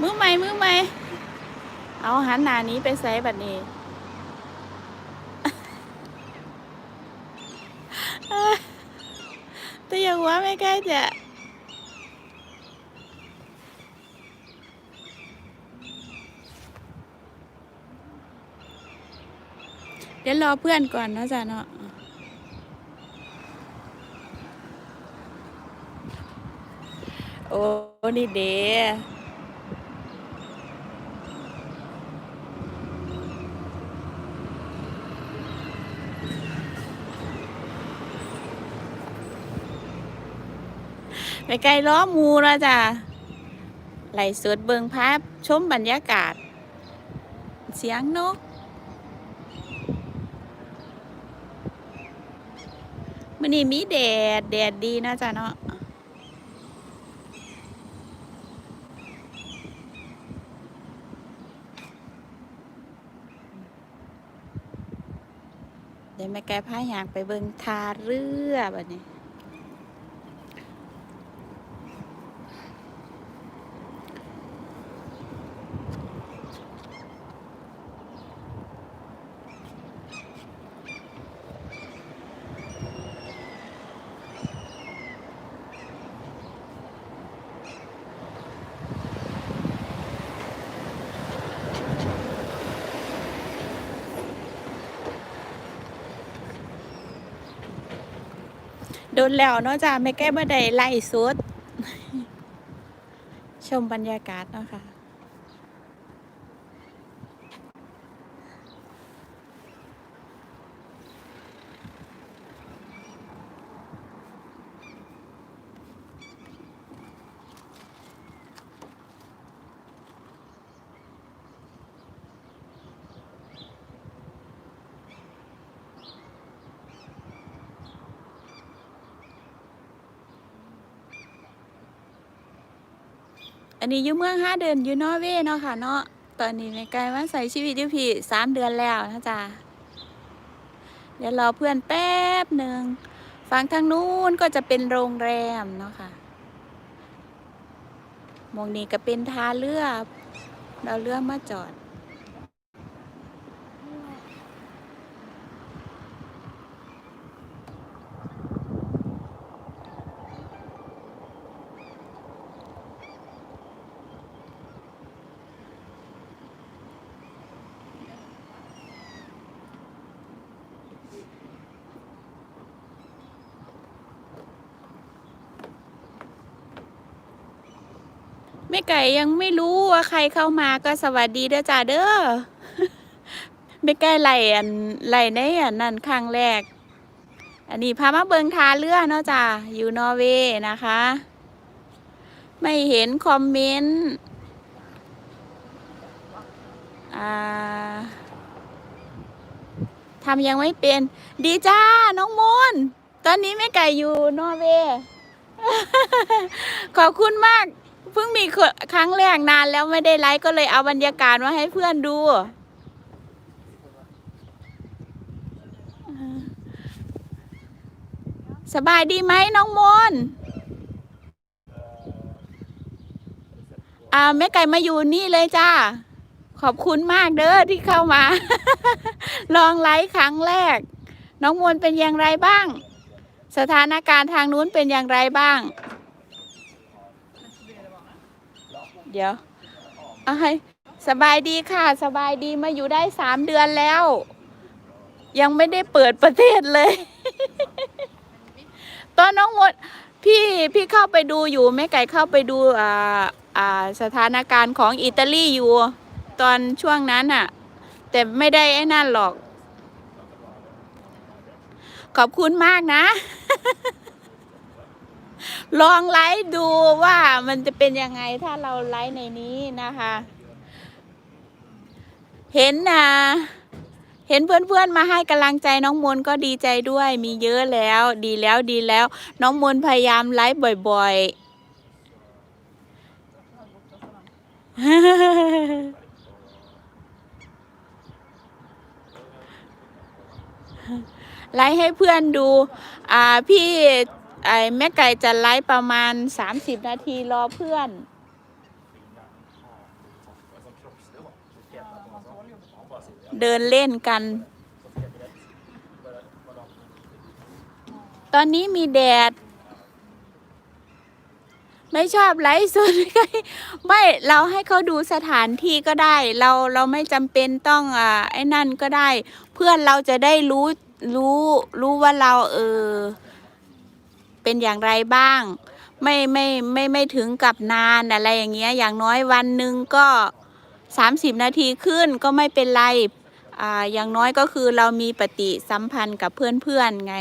มือใหม่มือใหม่เอาหันหน้านี้ไปใส่บัดนี้แต่อยังว่าไม่ใกล้จะเดี๋ยวรอเพื่อนก่อนเนาะจ๊ะเนาะ โอ้นี่เดไปไกลล้อมูแล้วจ้ะไหลสวดเบิงภาพชมบรรยากาศ เสียงนกมันนี้มีแดด แดดดีนะจ๊ะเนาะ เดี๋ยว แม่แกพายางไปเบิงทาเรือแบบนี้ ดนแล้วเนาะจ้าไม่แก้บ่ได้ไล่สุด ชมบรรยากาศเนาะค่ะ อันนี้อยู่เมืองห้าเดือนอยู่นอร์เวย์เนาะค่ะเนาะตอนนี้ในกายว่าใส่ชีวิตอยู่พี่สามเดือนแล้วนะจ๊ะเดี๋ยวรอเพื่อนแป๊บหนึ่งฝั่งทางนู้นก็จะเป็นโรงแรมเนาะค่ะมองนี้ก็เป็นท่าเรือ เราเรือมาจอด แม่ไก่ยังไม่รู้ว่าใครเข้ามาก็สวัสดีเด้อจ้าเด้อแม่ไก่ไหลอันไหลในอันนั่นครั้งแรก อันนี้พามาเบิงทาเรือเนาะจ้าอยู่นอร์เวย์นะคะ ไม่เห็นคอมเมนต์ทำยังไม่เป็น ดีจ้า น้องมนต์ตอนนี้แม่ไก่อยู่นอร์เวย์ขอบคุณมาก เพิ่งมีครั้งแรกนานแล้วไม่ได้ไลฟ์ก็เลยเอาบรรยากาศมาให้เพื่อนดู สบายดีไหมน้องมนอ่าแม่ไก่มาอยู่นี่เลยจ้า ขอบคุณมากเด้อที่เข้ามา ลองไลฟ์ครั้งแรก น้องมนเป็นอย่างไรบ้าง สถานการณ์ทางนู้นเป็นอย่างไรบ้าง เดี๋ยวอาให้สบายดีค่ะ สบายดีมาอยู่ได้สามเดือนแล้ว ยังไม่ได้เปิดประเทศเลย ตอนน้องมดพี่พี่เข้าไปดูอยู่แม่ไก่เข้าไปดูอ่าอ่าสถานการณ์ของอิตาลีอยู่ ตอนช่วงนั้นอะแต่ไม่ได้ไอ้นั่นหรอก ขอบคุณมากนะ ลองไลฟ์ดูว่ามันจะเป็นยังไงถ้าเราไลฟ์ในนี้นะคะ เห็นนะเห็นเพื่อนๆมาให้กำลังใจน้องมนก็ดีใจด้วยมีเยอะแล้ว ดีแล้วดีแล้ว น้องมนพยายามไลฟ์บ่อยๆไลฟ์ให้เพื่อนดู อ่า พี่ ไอ้แม่ไก่จะไลฟ์ประมาณ 30 นาทีรอเพื่อน เดินเล่นกัน ตอนนี้มีแดด ไม่ชอบไลฟ์สดไม่เราให้เขาดูสถานที่ก็ได้ เราเราไม่จำเป็นต้องอ่าไอ้นั่นก็ได้ เพื่อนเราจะได้รู้รู้รู้ว่าเราเออ เป็นอย่างไรบ้าง ไม่ไม่ไม่ไม่ถึงกับนานอะไรอย่างเงี้ยอย่างน้อยวันหนึ่งก็สามสิบนาทีขึ้นก็ไม่เป็นไรอ่าอย่างน้อยก็คือเรามีปฏิสัมพันธ์กับเพื่อนๆไง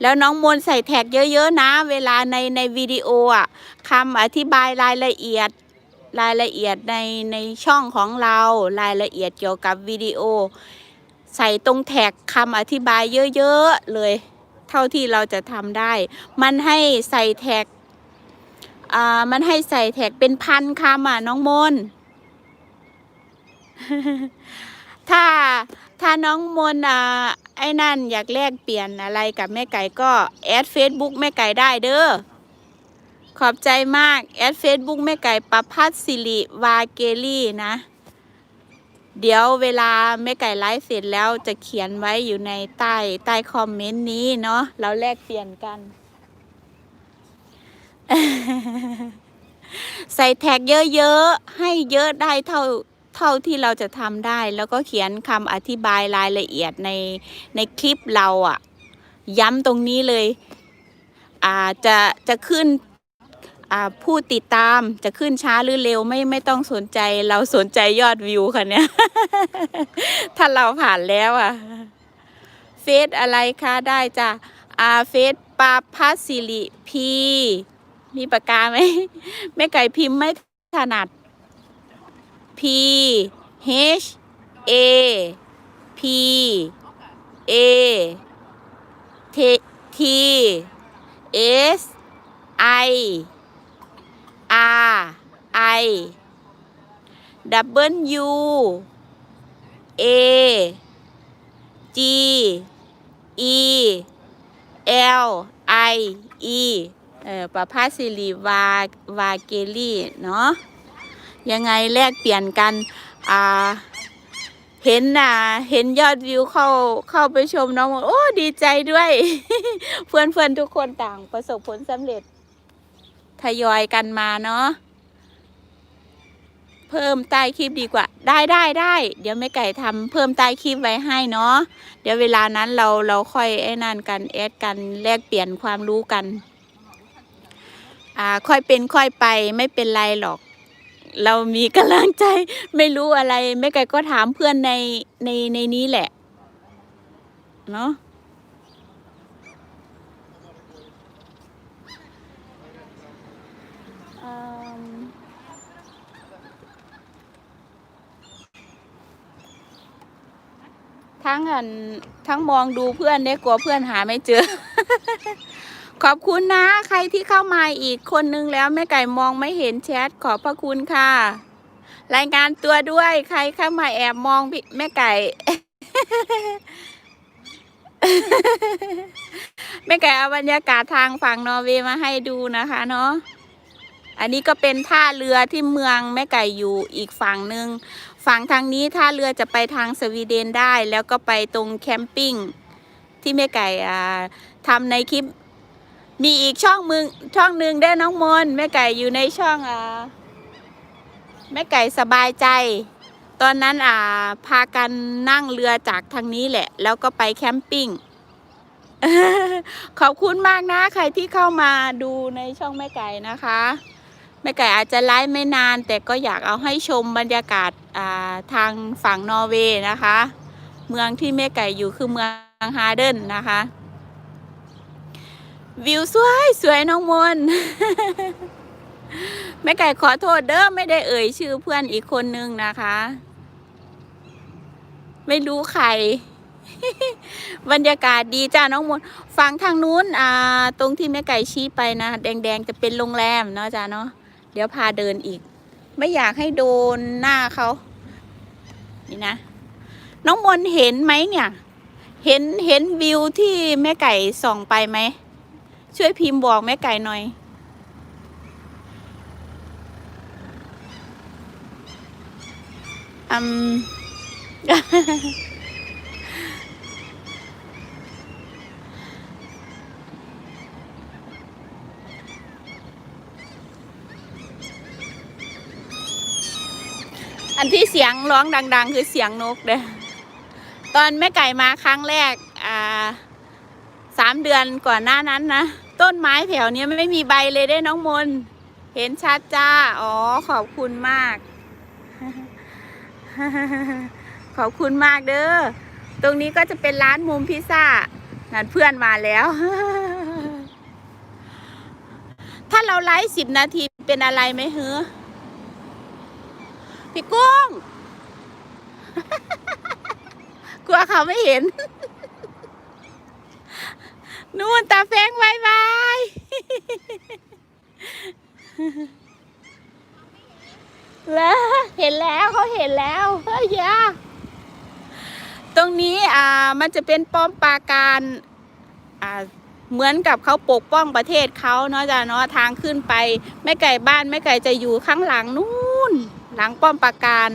แล้วน้องมนใส่แท็กเยอะๆนะ เวลาในในวิดีโออะคำอธิบายรายละเอียดรายละเอียดในในช่องของเรารายละเอียดเกี่ยวกับวิดีโอ ใส่ตรงแท็กคำอธิบายเยอะๆเลย เท่าที่เราจะทำได้ มันให้ใส่แท็กอ่ามันให้ใส่แท็กเป็นพันคำอะน้องมน ถ้าถ้าน้องมนอ่าไอ้นั่นอยากแลกเปลี่ยนอะไรกับแม่ไก่ก็แอดเฟซบุ๊กแม่ไก่ได้เด้อ ขอบใจมาก แอดเฟซบุ๊กแม่ไก่ประพัฒสิริวาเกลี่นะ เดี๋ยวเวลาแม่ไก่ไลฟ์เสร็จแล้วจะเขียนไว้อยู่ในใต้ใต้คอมเมนต์นี้เนาะเราแลกเปลี่ยนกัน ใส่แท็กเยอะๆ ให้เยอะได้เท่าเท่าที่เราจะทำได้ แล้วก็เขียนคำอธิบายรายละเอียดในในคลิปเราอะ่ะ ย้ำตรงนี้เลย อาจะจะขึ้น ผู้ติดตามจะขึ้นช้าหรือเร็วไม่ไม่ต้องสนใจ เราสนใจยอดวิวค่ะเนี่ย ถ้าเราผ่านแล้วอะเฟซอะไรคะได้จ้ะอาเฟซปาพัสสิริพี มีปากกาไหมแม่ไก่พิมพ์ไม่ถนัด P H A P A T T S I W A G E L I E เออประภาสิริวาวาเกลี่เนาะยังไงแลกเปลี่ยนกัน อ่า เห็นน่ะ เห็นยอดวิวเข้าเข้าไปชมน้องโอ้ ดีใจด้วย เพื่อนเพื่อนๆทุกคนต่างประสบผลสำเร็จ ทยอยกันมาเนาะ เพิ่มใต้คลิปดีกว่า ได้ได้ได้ เดี๋ยวแม่ไก่ทำเพิ่มใต้คลิปไว้ให้เนาะเดี๋ยวเวลานั้นเราเราค่อยไอ้นั่นกันแอดกันแลกเปลี่ยนความรู้กันอ่าค่อยเป็นค่อยไปไม่เป็นไรหรอก เรามีกำลังใจไม่รู้อะไรแม่ไก่ก็ถามเพื่อนในในในนี้แหละเนาะ ทั้งอันทั้งมองดูเพื่อนเนี่ยกลัวเพื่อนหาไม่เจอ ขอบคุณนะ ใครที่เข้ามาอีกคนนึงแล้วแม่ไก่มองไม่เห็นแชทขอบพระคุณค่ะ รายงานตัวด้วยใครเข้ามาแอบมองพี่แม่ไก่แม่ไก่เอาบรรยากาศทางฝั่งนอร์เวย์มาให้ดูนะคะเนาะอันนี้ก็เป็นท่าเรือที่เมืองแม่ไก่อยู่อีกฝั่งหนึ่ง ฝั่งทางนี้ท่าเรือจะไปทางสวีเดนได้ แล้วก็ไปตรงแคมปิ้งที่แม่ไก่ทำในคลิป มีอีกช่องมึงช่องหนึ่งได้น้องมนแม่ไก่อยู่ในช่องอ่าแม่ไก่สบายใจ ตอนนั้นอ่าพากันนั่งเรือจากทางนี้แหละ แล้วก็ไปแคมปิ้งขอบคุณมากนะ ใครที่เข้ามาดูในช่องแม่ไก่นะคะ แม่ไก่อาจจะไลฟ์ไม่นาน แต่ก็อยากเอาให้ชมบรรยากาศาทางฝั่งนอร์เวย์นะคะ เมืองที่แม่ไก่อยู่คือเมืองฮาร์เดนนะคะ วิวสวยสวยน้องมนแม่ไก่ขอโทษเด้อไม่ได้เอ่ยชื่อเพื่อนอีกคนนึงนะคะ ไม่รู้ใคร บรรยากาศดีจ้าน้องมนต์ฝั่งทางนู้นอ่า ตรงที่แม่ไก่ชี้ไปนะ แดงๆจะเป็นโรงแรมเนาะจ้าเนาะ เดี๋ยวพาเดินอีก ไม่อยากให้โดนหน้าเขา นี่นะ น้องมนเห็นไหมเนี่ย เห็นเห็นวิวที่แม่ไก่ส่องไปไหม ช่วยพิมพ์บอกแม่ไก่หน่อย อืม อันที่เสียงร้องดัง ๆ คือเสียงนกเด้อตอนแม่ไก่มาครั้งแรกอ่าสามเดือนก่อนหน้านั้นนะต้นไม้แถวเนี้ยไม่มีใบเลยได้น้องมน เห็นชัดจ้า อ๋อ ขอบคุณมาก ขอบคุณมากเด้อ ตรงนี้ก็จะเป็นร้านมุมพิซซ่านั่นเพื่อนมาแล้ว ถ้าเราไลฟ์สิบนาทีเป็นอะไรไหมเฮ้อ พี่กุ้ง กลัวเขาไม่เห็น นู่นตาแฟงบายบายแล้วเห็นแล้วเขาเห็นแล้วเฮ้ยยาตรงนี้อ่ามันจะเป็นป้อมปราการอ่าเหมือนกับเขาปกป้องประเทศเขาเนาะจ้ะเนาะทางขึ้นไปแม่ไก่บ้านแม่ไก่จะอยู่ข้างหลังนู่น หลังป้อมปราการ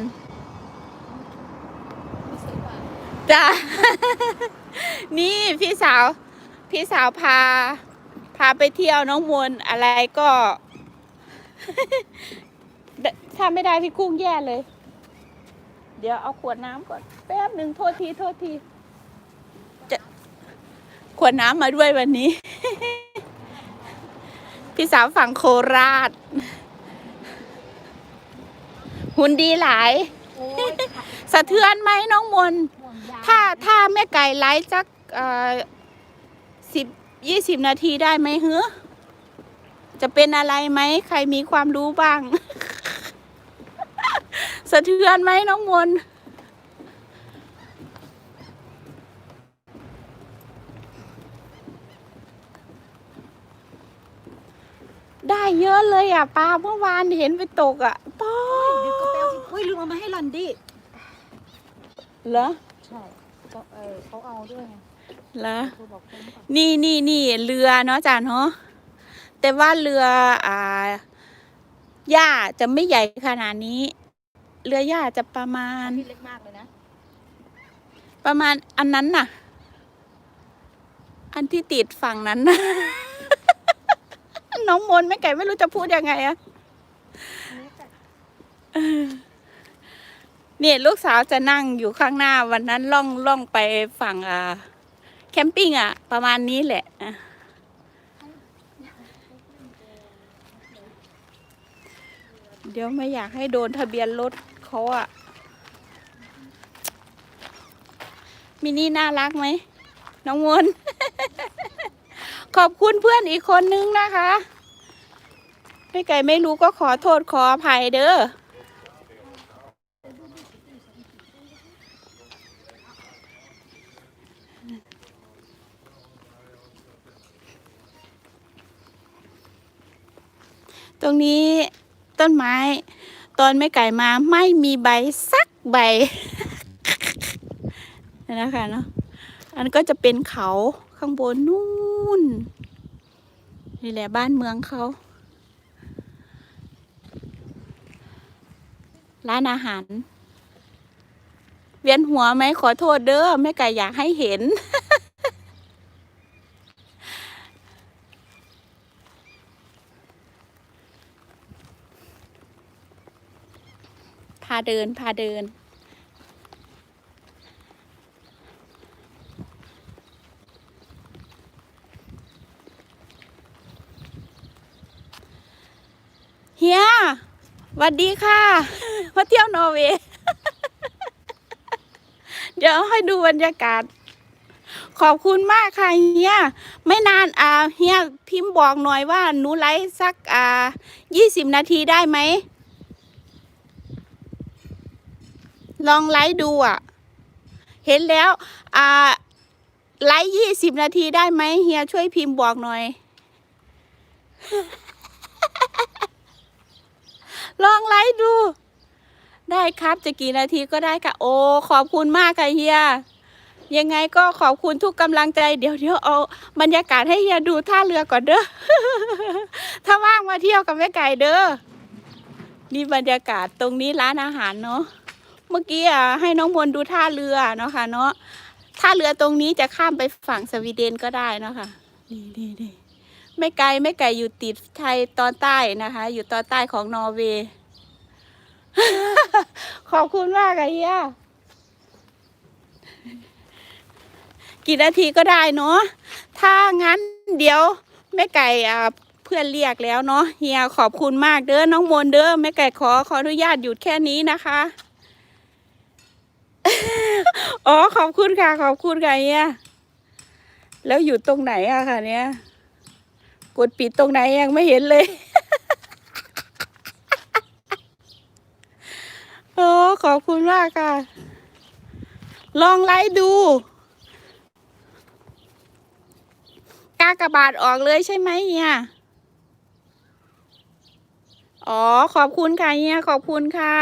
จ้ะนี่พี่สาว พี่สาวพา พาไปเที่ยวน้องมนต์อะไรก็ ถ้าไม่ได้พี่กุ้งแย่เลย เดี๋ยวเอาขวดน้ำก่อน แป๊บหนึ่งโทษที โทษที จะขวดน้ำมาด้วยวันนี้ พี่สาวฝั่งโคราช หุ่นดีหลายโอ้ยสะเทือนไหมน้องมนต์ห่วงยางถ้าถ้าแม่ไก่ไลฟ์สักสิบยี่สิบนาทีได้ไหมเฮ้อจะเป็นอะไรไหม ใครมีความรู้บ้าง สะเทือนไหมน้องมนต์ได้เยอะเลยอะปลาเมื่อวานเห็นไปตกอะ นดิเหรอใช่ก็เออเขาเอาด้วยไงเหรอครูบอกเพิ่มก่อนนี่นี่นี่เรือเนาะจ้าเนาะแต่ว่าเรืออ่าหญ้าจะไม่ใหญ่ขนาดนี้ เรือหญ้าจะประมาณ พี่เล็กมากเลยนะประมาณอันนั้นน่ะ อันที่ติดฝั่งนั้นน่ะ น้องมนต์แม่ไก่ไม่รู้จะพูดยังไงอะเเนี่ยลูกสาวจะนั่งอยู่ข้างหน้าวันนั้นล่องล่องไปฝั่งอ่าแคมปิ้งอะ ประมาณนี้แหละอะเดี๋ยวไม่อยากให้โดนทะเบียนรถเขาอะ มินี่น่ารักไหม น้องมน ขอบคุณเพื่อนอีกคนนึงนะคะ ไม่ไก่ไม่รู้ก็ขอโทษขออภัยเด้อ ตรงนี้ต้นไม้ ตอนไม่ไก่มาไม่มีใบสักใบนะคะเนาะอันก็จะเป็นเขาข้างบนนู่นนี่แหละบ้านเมืองเขาร้านอาหาร เวียนหัวไหมขอโทษเด้อแม่ไก่อยากให้เห็น พา เดินพาเดิน เฮียวัสดีค่ะมาเที่ยวนอร์เวย์เดี๋ยวให้ดูบรรยากาศ ขอบคุณมากค่ะเฮียไม่นานอ่าเฮียพิมพ์บอกหน่อยว่าหนูไลฟ์สักอ่ายี่สิบนาทีได้ไหม ลองไลฟ์ดูอะ เห็นแล้ว อ่า ไลฟ์ยี่สิบนาทีได้ไหมเฮียช่วยพิมพ์บอกหน่อย ลองไลฟ์ดู ได้ครับจะกี่นาทีก็ได้ค่ะ โอ้ ขอบคุณมากค่ะเฮียยังไงก็ขอบคุณทุกกำลังใจ เดี๋ยวเดี๋ยวเอาบรรยากาศให้เฮียดูท่าเรือก่อนเด้อ ถ้าว่างมาเที่ยวกับแม่ไก่เด้อ นี่บรรยากาศตรงนี้ร้านอาหารเนาะ เมื่อกี้อะให้น้องมนดูท่าเรือเนาะค่ะ เนาะท่าเรือตรงนี้จะข้ามไปฝั่งสวีเดนก็ได้เนาะค่ะนี่นี่นี่ไม่ไกลไม่ไกลอยู่ติดไทยตอนใต้นะคะ อยู่ตอนใต้ของนอร์เวย์ขอบคุณมากอะเฮียกี่นาทีก็ได้เนาะถ้างั้นเดี๋ยวแม่ไก่อ่าเพื่อนเรียกแล้วเนาะเฮียขอบคุณมากเด้อน้องมนเด้อแม่ไก่ขอขออนุญาตหยุดแค่นี้นะคะ อ๋อขอบคุณค่ะขอบคุณค่ะเฮียแล้วอยู่ตรงไหนอะค่ะ เนี่ย กดปิดตรงไหนยังไม่เห็นเลยโอ้ขอบคุณมากค่ะ ลองไลฟ์ดูกากระบาทออกเลยใช่ไหมเฮียอ๋อ ขอบคุณค่ะเฮียขอบคุณค่ะ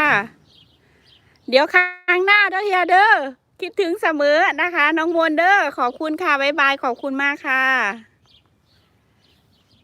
เดี๋ยวครั้งหน้าเด้อเฮียเด้อคิดถึงเสมอนะคะ น้องมวลเด้อขอบคุณค่ะบ๊ายบายขอบคุณมากค่ะ